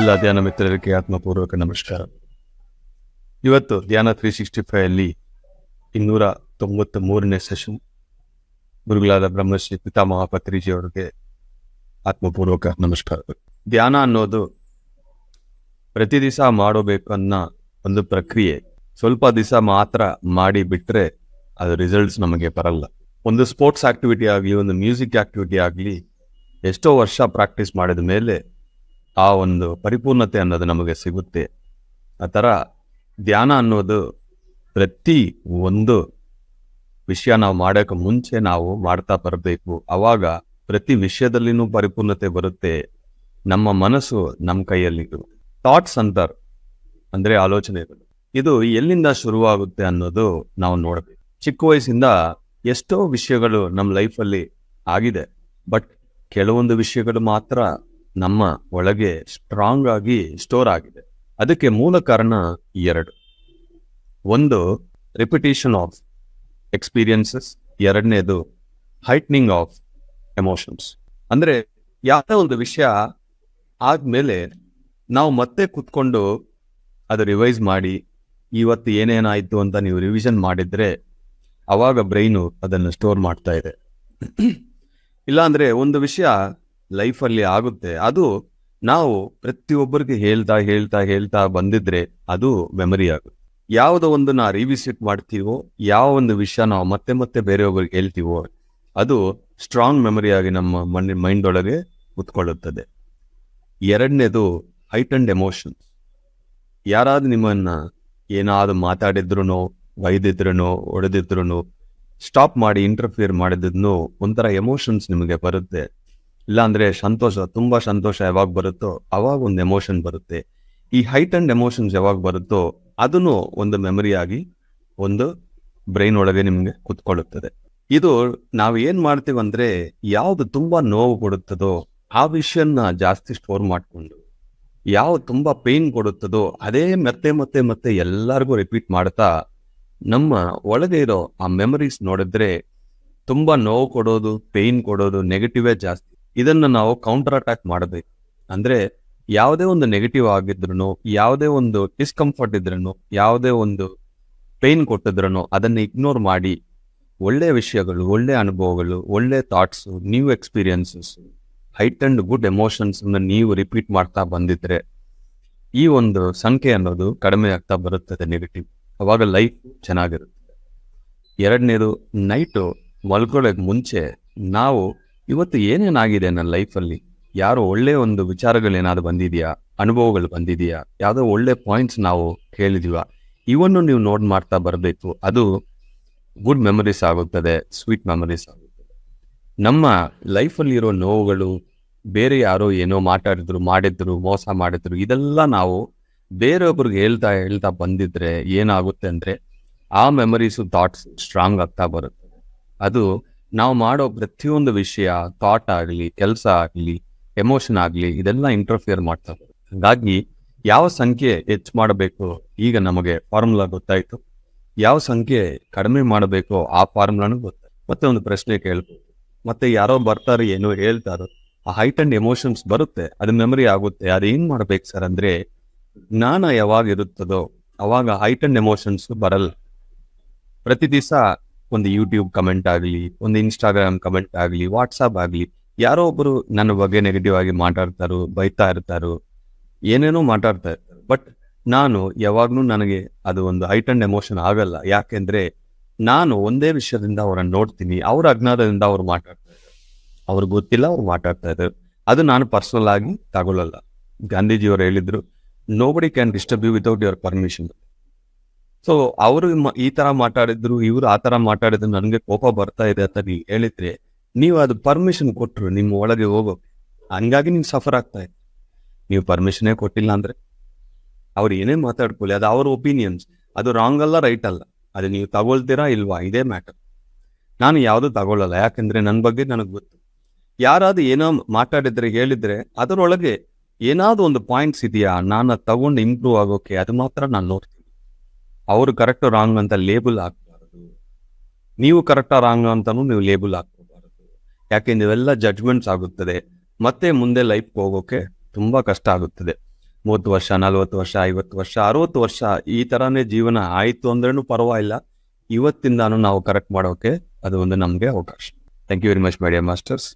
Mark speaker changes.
Speaker 1: ಎಲ್ಲ ಧ್ಯಾನ ಮಿತ್ರರಿಗೆ ಆತ್ಮಪೂರ್ವಕ ನಮಸ್ಕಾರ. ಇವತ್ತು ಧ್ಯಾನ ತ್ರೀ ಸಿಕ್ಸ್ಟಿ ಫೈವ್ ಅಲ್ಲಿ ಇನ್ನೂರ ತೊಂಬತ್ತ ಮೂರನೇ ಸೆಷನ್ ಗುರುಗಳಾದ ಬ್ರಹ್ಮಶ್ರೀ ಪಿತಾಮಹ ಪತ್ರಿಜಿ ಅವರಿಗೆ ಆತ್ಮಪೂರ್ವಕ ನಮಸ್ಕಾರ. ಧ್ಯಾನ ಅನ್ನೋದು ಪ್ರತಿ ದಿವಸ ಮಾಡಬೇಕು ಅನ್ನೋ ಒಂದು ಪ್ರಕ್ರಿಯೆ. ಸ್ವಲ್ಪ ದಿವಸ ಮಾತ್ರ ಮಾಡಿ ಬಿಟ್ರೆ ಅದು ರಿಸಲ್ಟ್ಸ್ ನಮಗೆ ಬರಲ್ಲ. ಒಂದು ಸ್ಪೋರ್ಟ್ಸ್ ಆಕ್ಟಿವಿಟಿ ಆಗಲಿ, ಒಂದು ಮ್ಯೂಸಿಕ್ ಆಕ್ಟಿವಿಟಿ ಆಗಲಿ, ಎಷ್ಟೋ ವರ್ಷ ಪ್ರಾಕ್ಟೀಸ್ ಮಾಡಿದ ಮೇಲೆ ಆ ಒಂದು ಪರಿಪೂರ್ಣತೆ ಅನ್ನೋದು ನಮಗೆ ಸಿಗುತ್ತೆ. ಆ ಥರ ಧ್ಯಾನ ಅನ್ನೋದು ಪ್ರತಿ ಒಂದು ವಿಷಯ ನಾವು ಮಾಡೋಕೆ ಮುಂಚೆ ನಾವು ಮಾಡ್ತಾ ಬರಬೇಕು. ಅವಾಗ ಪ್ರತಿ ವಿಷಯದಲ್ಲಿನೂ ಪರಿಪೂರ್ಣತೆ ಬರುತ್ತೆ. ನಮ್ಮ ಮನಸ್ಸು ನಮ್ಮ ಕೈಯಲ್ಲಿ ಥಾಟ್ಸ್ ಅಂತಾರೆ. ಅಂದರೆ ಆಲೋಚನೆಗಳು. ಇದು ಎಲ್ಲಿಂದ ಶುರುವಾಗುತ್ತೆ ಅನ್ನೋದು ನಾವು ನೋಡಬೇಕು. ಚಿಕ್ಕ ವಯಸ್ಸಿಂದ ಎಷ್ಟೋ ವಿಷಯಗಳು ನಮ್ಮ ಲೈಫಲ್ಲಿ ಆಗಿದೆ. ಬಟ್ ಕೆಲವೊಂದು ವಿಷಯಗಳು ಮಾತ್ರ ನಮ್ಮ ಒಳಗೆ ಸ್ಟ್ರಾಂಗ್ ಆಗಿ ಸ್ಟೋರ್ ಆಗಿದೆ. ಅದಕ್ಕೆ ಮೂಲ ಕಾರಣ ಎರಡು. ಒಂದು ರಿಪಿಟೇಷನ್ ಆಫ್ ಎಕ್ಸ್ಪೀರಿಯನ್ಸಸ್ ಎರಡನೇದು ಹೈಟ್ನಿಂಗ್ ಆಫ್ ಎಮೋಷನ್ಸ್ ಅಂದರೆ ಯಾವುದೇ ಒಂದು ವಿಷಯ ಆದಮೇಲೆ ನಾವು ಮತ್ತೆ ಕುತ್ಕೊಂಡು ಅದು ರಿವೈಸ್ ಮಾಡಿ, ಇವತ್ತು ಏನೇನಾಯಿತು ಅಂತ ನೀವು ರಿವಿಷನ್ ಮಾಡಿದರೆ ಅವಾಗ ಬ್ರೈನು ಅದನ್ನು ಸ್ಟೋರ್ ಮಾಡ್ತಾ ಇದೆ. ಇಲ್ಲಾಂದರೆ ಒಂದು ವಿಷಯ ಲೈಫಲ್ಲಿ ಆಗುತ್ತೆ. ಅದು ನಾವು ಪ್ರತಿಯೊಬ್ಬರಿಗೆ ಹೇಳ್ತಾ ಹೇಳ್ತಾ ಹೇಳ್ತಾ ಬಂದಿದ್ರೆ ಅದು ಮೆಮರಿ ಆಗುತ್ತೆ. ಯಾವುದೋ ಒಂದು ನಾ ರಿವಿಸಿಟ್ ಮಾಡ್ತೀವೋ, ಯಾವ ಒಂದು ವಿಷಯ ನಾವು ಮತ್ತೆ ಮತ್ತೆ ಬೇರೆಯೊಬ್ಬರಿಗೆ ಹೇಳ್ತೀವೋ, ಅದು ಸ್ಟ್ರಾಂಗ್ ಮೆಮರಿ ಆಗಿ ನಮ್ಮ ಮನ್ ಮೈಂಡ್ ಒಳಗೆ ಕುತ್ಕೊಳ್ಳುತ್ತದೆ ಎರಡನೇದು ಹೈಟಂಡ್ ಎಮೋಷನ್ಸ್ ಯಾರಾದ್ರೂ ನಿಮ್ಮನ್ನ ಏನಾದ್ರು ಮಾತಾಡಿದ್ರು ಬೈದಿದ್ರು ಹೊಡೆದಿದ್ರು ಸ್ಟಾಪ್ ಮಾಡಿ ಇಂಟರ್ಫಿಯರ್ ಮಾಡಿದ್ರು ಒಂಥರ ಎಮೋಷನ್ಸ್ ನಿಮಗೆ ಬರುತ್ತೆ. ಇಲ್ಲಾಂದ್ರೆ ಸಂತೋಷ, ತುಂಬಾ ಸಂತೋಷ ಯಾವಾಗ ಬರುತ್ತೋ ಅವಾಗ ಒಂದು ಎಮೋಷನ್ ಬರುತ್ತೆ. ಈ ಹೈಟ್ ಅಂಡ್ ಎಮೋಷನ್ಸ್ ಯಾವಾಗ ಬರುತ್ತೋ ಅದನ್ನು ಒಂದು ಮೆಮರಿ ಆಗಿ ಒಂದು ಬ್ರೈನ್ ಒಳಗೆ ನಿಮ್ಗೆ ಕುತ್ಕೊಳ್ಳುತ್ತದೆ. ಇದು ನಾವು ಏನ್ ಮಾಡ್ತೀವಿ ಅಂದ್ರೆ ಯಾವ್ದು ತುಂಬಾ ನೋವು ಕೊಡುತ್ತದೋ ಆ ವಿಷಯನ್ನ ಜಾಸ್ತಿ ಸ್ಟೋರ್ ಮಾಡಿಕೊಂಡು ಯಾವ್ದು ತುಂಬಾ ಪೇನ್ ಕೊಡುತ್ತದೋ ಅದೇ ಮತ್ತೆ ಮತ್ತೆ ಮತ್ತೆ ಎಲ್ಲರಿಗೂ ರಿಪೀಟ್ ಮಾಡ್ತಾ ನಮ್ಮ ಒಳಗೆ ಇರೋ ಆ ಮೆಮರೀಸ್ ನೋಡಿದ್ರೆ ತುಂಬಾ ನೋವು ಕೊಡೋದು ಪೇನ್ ಕೊಡೋದು ನೆಗೆಟಿವೇ ಜಾಸ್ತಿ ಇದನ್ನ ನಾವು ಕೌಂಟರ್ ಅಟ್ಯಾಕ್ ಮಾಡಬೇಕು. ಅಂದ್ರೆ ಯಾವುದೇ ಒಂದು ನೆಗೆಟಿವ್ ಆಗಿದ್ರು ಯಾವುದೇ ಒಂದು ಡಿಸ್ಕಂಫರ್ಟ್ ಇದ್ರೂ ಯಾವುದೇ ಒಂದು ಪೇನ್ ಕೊಟ್ಟಿದ್ರು ಅದನ್ನು ಇಗ್ನೋರ್ ಮಾಡಿ ಒಳ್ಳೆಯ ವಿಷಯಗಳು, ಒಳ್ಳೆ ಅನುಭವಗಳು, ಒಳ್ಳೆ thoughts new experiences height and good emotions ನೀವು ರಿಪೀಟ್ ಮಾಡ್ತಾ ಬಂದಿದ್ರೆ, ಈ ಒಂದು ಸಂಖ್ಯೆ ಅನ್ನೋದು ಕಡಿಮೆ ಆಗ್ತಾ ಬರುತ್ತದೆ ನೆಗೆಟಿವ್ ಅವಾಗ ಲೈಫ್ ಚೆನ್ನಾಗಿರುತ್ತೆ. ಎರಡನೇದು ನೈಟು ಮಲ್ಕೊಳ್ಳೋಕೆ ಮುಂಚೆ ನಾವು ಇವತ್ತು ಏನೇನಾಗಿದೆ ನನ್ನ ಲೈಫಲ್ಲಿ ಯಾರೋ ಒಳ್ಳೆ ಒಂದು ವಿಚಾರಗಳೇನಾದ್ರು ಬಂದಿದೆಯಾ? ಅನುಭವಗಳು ಬಂದಿದೆಯಾ? ಯಾವುದೋ ಒಳ್ಳೆ ಪಾಯಿಂಟ್ಸ್ ನಾವು ಕೇಳಿದೀವ ಇವನ್ನು ನೀವು ನೋಟ್ ಮಾಡ್ತಾ ಬರಬೇಕು. ಅದು ಗುಡ್ ಮೆಮರೀಸ್ ಆಗುತ್ತದೆ ಸ್ವೀಟ್ ಮೆಮೊರೀಸ್ ಆಗುತ್ತದೆ. ನಮ್ಮ ಲೈಫಲ್ಲಿರೋ ನೋವುಗಳು, ಬೇರೆ ಯಾರೋ ಏನೋ ಮಾತಾಡಿದ್ರು, ಮಾಡಿದ್ರು, ಮೋಸ ಮಾಡಿದ್ರು, ಇದೆಲ್ಲ ನಾವು ಬೇರೊಬ್ರಿಗೆ ಹೇಳ್ತಾ ಹೇಳ್ತಾ ಬಂದಿದ್ರೆ ಏನಾಗುತ್ತೆ ಅಂದರೆ ಆ ಮೆಮೊರೀಸು ಥಾಟ್ಸ್ ಸ್ಟ್ರಾಂಗ್ ಆಗ್ತಾ ಬರುತ್ತೆ. ಅದು ನಾವು ಮಾಡೋ ಪ್ರತಿಯೊಂದು ವಿಷಯ ಥಾಟ್ ಆಗಲಿ, ಕೆಲಸ ಆಗಲಿ ಎಮೋಷನ್ ಆಗಲಿ, ಇದೆಲ್ಲ ಇಂಟರ್ಫಿಯರ್ ಮಾಡ್ತಾ ಬರುತ್ತೆ ಹಾಗಾಗಿ ಯಾವ ಸಂಖ್ಯೆ ಹೆಚ್ಚು ಮಾಡಬೇಕು ಈಗ ನಮಗೆ ಫಾರ್ಮುಲಾ ಗೊತ್ತಾಯ್ತು. ಯಾವ ಸಂಖ್ಯೆ ಕಡಿಮೆ ಮಾಡಬೇಕು ಆ ಫಾರ್ಮುಲಾನು ಗೊತ್ತಾಯ್ತು. ಮತ್ತೆ ಒಂದು ಪ್ರಶ್ನೆ ಕೇಳ್ಬೋದು. ಮತ್ತೆ ಯಾರೋ ಬರ್ತಾರೆ, ಏನೋ ಹೇಳ್ತಾರೋ, ಆ ಹೈಟ್ ಅಂಡ್ ಎಮೋಷನ್ಸ್ ಬರುತ್ತೆ, ಅದು ಮೆಮರಿ ಆಗುತ್ತೆ ಅದೇನ್ ಮಾಡ್ಬೇಕು ಸರ್ ಅಂದ್ರೆ, ಜ್ಞಾನ ಯಾವಾಗ ಇರುತ್ತದೋ, ಅವಾಗ ಹೈಟ್ ಅಂಡ್ ಎಮೋಷನ್ಸ್ ಬರಲ್ಲ. ಪ್ರತಿ ದಿವಸ ಒಂದು ಯೂಟ್ಯೂಬ್ ಕಮೆಂಟ್ ಆಗಲಿ, ಒಂದು ಇನ್ಸ್ಟಾಗ್ರಾಮ್ ಕಮೆಂಟ್ ಆಗಲಿ ವಾಟ್ಸಾಪ್ ಆಗಲಿ, ಯಾರೋ ಒಬ್ಬರು ನನ್ನ ಬಗ್ಗೆ ನೆಗೆಟಿವ್ ಆಗಿ ಮಾತಾಡ್ತಾರೋ, ಬೈತಾ ಇರ್ತಾರೋ, ಏನೇನೋ ಮಾತಾಡ್ತಾ ಇರ್ತಾರೆ. ಬಟ್ ನಾನು ಯಾವಾಗ್ಲೂ ನನಗೆ ಅದು ಒಂದು ಹೈಟ್ ಎಮೋಷನ್ ಆಗಲ್ಲ. ಯಾಕೆಂದ್ರೆ ನಾನು ಒಂದೇ ವಿಷಯದಿಂದ ಅವರನ್ನು ನೋಡ್ತೀನಿ. ಅವ್ರ ಅಜ್ಞಾನದಿಂದ ಅವ್ರು ಮಾತಾಡ್ತಾರೆ ಅವ್ರಿಗೆ ಗೊತ್ತಿಲ್ಲ, ಅವ್ರು ಮಾತಾಡ್ತಾ ಇದ್ದಾರೆ. ಅದು ನಾನು ಪರ್ಸನಲ್ ಆಗಿ ತಗೊಳ್ಳಲ್ಲ ಗಾಂಧೀಜಿಯವರು ಹೇಳಿದ್ರು nobody can disturb you without your permission so ಅವರು ಈ ತರ ಮಾತಾಡಿದ್ರು, ಇವ್ರು ಆ ತರ ಮಾತಾಡಿದ್ರು, ನನಗೆ ಕೋಪ ಬರ್ತಾ ಇದೆ ಅಂತ ನೀವು ಹೇಳಿದ್ರೆ, ನೀವು ಅದು ಪರ್ಮಿಷನ್ ಕೊಟ್ರು, ನಿಮ್ಮ ಒಳಗೆ ಹೋಗೋಕೆ ಹಂಗಾಗಿ ನೀವು ಸಫರ್ ಆಗ್ತಾ ಇದೆ ನೀವು ಪರ್ಮಿಷನೇ ಕೊಟ್ಟಿಲ್ಲ ಅಂದ್ರೆ, ಅವ್ರು ಏನೇ ಮಾತಾಡ್ಕೊಳ್ಳಿ, ಅದು ಅವ್ರ ಒಪಿನಿಯನ್ಸ್ ಅದು ರಾಂಗ್ ಅಲ್ಲ ರೈಟ್ ಅಲ್ಲ. ಅದು ನೀವು ತಗೊಳ್ತೀರಾ ಇಲ್ವಾ, ಇದೇ ಮ್ಯಾಟರ್ ನಾನು ಯಾವುದು ತಗೊಳ್ಳಲ್ಲ, ಯಾಕಂದ್ರೆ ನನ್ನ ಬಗ್ಗೆ ನನಗೆ ಗೊತ್ತು. ಯಾರಾದ್ರೂ ಏನೋ ಮಾತಾಡಿದ್ರೆ, ಹೇಳಿದ್ರೆ, ಅದರೊಳಗೆ ಏನಾದ್ರು ಒಂದು ಪಾಯಿಂಟ್ಸ್ ಇದೆಯಾ? ನಾನು ತಗೊಂಡು ಇಂಪ್ರೂವ್ ಆಗೋಕೆ, ಅದು ಮಾತ್ರ ನಾನು ನೋಡ್ತೀನಿ. ಅವರು ಕರೆಕ್ಟ್ ರಾಂಗ್ ಅಂತ ಲೇಬಲ್ ಹಾಕ್ಬಾರದು. ನೀವು ಕರೆಕ್ಟಾ ರಾಂಗ್ ಅಂತಾನು ನೀವು ಲೇಬಲ್ ಹಾಕೋಬಾರದು. ಯಾಕೆ, ನೀವೆಲ್ಲ ಜಡ್ಜ್ಮೆಂಟ್ಸ್ ಆಗುತ್ತದೆ. ಮತ್ತೆ ಮುಂದೆ ಲೈಫ್ ಹೋಗೋಕೆ ತುಂಬಾ ಕಷ್ಟ ಆಗುತ್ತದೆ. ಮೂವತ್ತು ವರ್ಷ, ನಲವತ್ತು ವರ್ಷ, ಐವತ್ತು ವರ್ಷ, ಅರವತ್ತು ವರ್ಷ ಈ ತರಾನೇ ಜೀವನ ಆಯ್ತು ಅಂದ್ರೂ ಪರವಾಗಿಲ್ಲ. ಇವತ್ತಿಂದಾನು ನಾವು ಕರೆಕ್ಟ್ ಮಾಡೋಕೆ ಅದು ಒಂದು ನಮಗೆ ಅವಕಾಶ. Thank you very much media masters